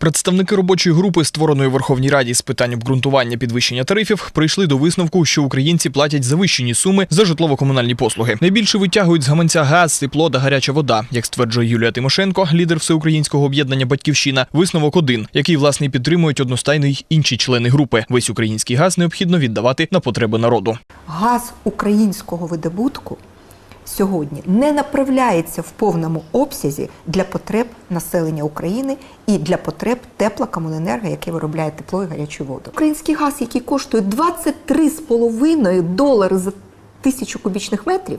Представники робочої групи, створеної Верховній Раді з питань обґрунтування підвищення тарифів, прийшли до висновку, що українці платять завищені суми за житлово-комунальні послуги. Найбільше витягують з гаманця газ, тепло та гаряча вода, як стверджує Юлія Тимошенко, лідер всеукраїнського об'єднання Батьківщина. Висновок один, який власне підтримують одностайно й інші члени групи. Весь український газ необхідно віддавати на потреби народу. газ українського видобутку сьогодні не направляється в повному обсязі для потреб населення України і для потреб теплокомуненерго, яке виробляє тепло і гарячу воду. Український газ, який коштує 23,5 долари за тисячу кубічних метрів,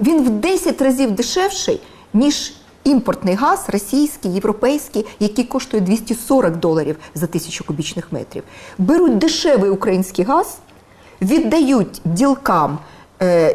він в 10 разів дешевший, ніж імпортний газ російський, європейський, який коштує 240 доларів за тисячу кубічних метрів. Беруть дешевий український газ, віддають ділкам,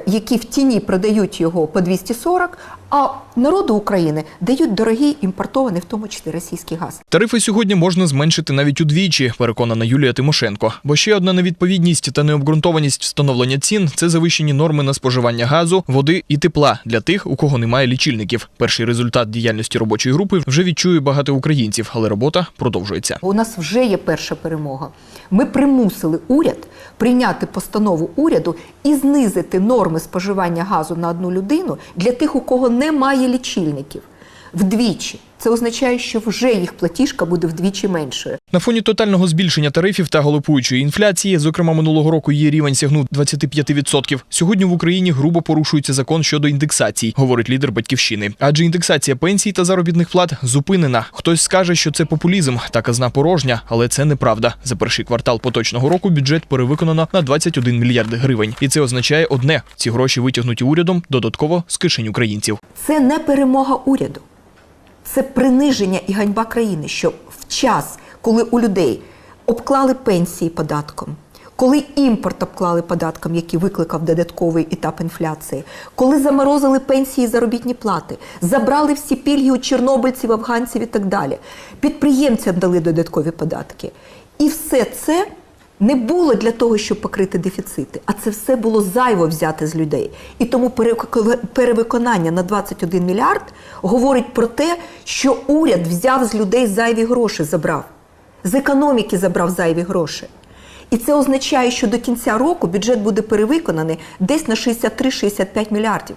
які в тіні продають його по 240, а народу України дають дорогий імпортований, в тому числі російський газ. Тарифи сьогодні можна зменшити навіть удвічі, переконана Юлія Тимошенко. Бо ще одна невідповідність та необґрунтованість встановлення цін це завищені норми на споживання газу, води і тепла для тих, у кого немає лічильників. Перший результат діяльності робочої групи вже відчує багато українців, але робота продовжується. У нас вже є перша перемога. Ми примусили уряд прийняти постанову уряду і знизити норми споживання газу на одну людину для тих, у кого немає лічильників. Вдвічі. Це означає, що вже їх платіжка буде вдвічі меншою. На фоні тотального збільшення тарифів та галопуючої інфляції, зокрема минулого року її рівень сягнув 25%. Сьогодні в Україні грубо порушується закон щодо індексацій, говорить лідер батьківщини. Адже індексація пенсій та заробітних плат зупинена. Хтось скаже, що це популізм та казна порожня, але це неправда. За перший квартал поточного року бюджет перевиконано на 21 мільярд гривень, і це означає одне: ці гроші витягнуті урядом додатково з кишень українців. Це не перемога уряду, це приниження і ганьба країни, що в час, коли у людей обклали пенсії податком, коли імпорт обклали податком, який викликав додатковий етап інфляції, коли заморозили пенсії і заробітні плати, забрали всі пільги у чорнобильців, афганців і так далі, підприємцям дали додаткові податки. І все це не було для того, щоб покрити дефіцити, а це все було зайво взяти з людей. І тому перевиконання на 21 мільярд говорить про те, що уряд взяв з людей зайві гроші, забрав. З економіки забрав зайві гроші. І це означає, що до кінця року бюджет буде перевиконаний десь на 63-65 мільярдів.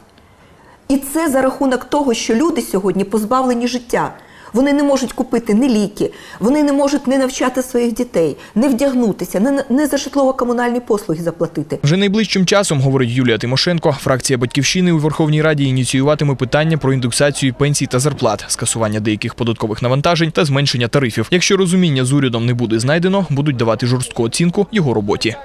І це за рахунок того, що люди сьогодні позбавлені життя. Вони не можуть купити ні ліки, вони не можуть не навчати своїх дітей, не вдягнутися, не, за житлово-комунальні послуги заплатити. Вже найближчим часом, говорить Юлія Тимошенко, фракція батьківщини у Верховній Раді ініціюватиме питання про індексацію пенсій та зарплат, скасування деяких податкових навантажень та зменшення тарифів. Якщо розуміння з урядом не буде знайдено, будуть давати жорстку оцінку його роботі.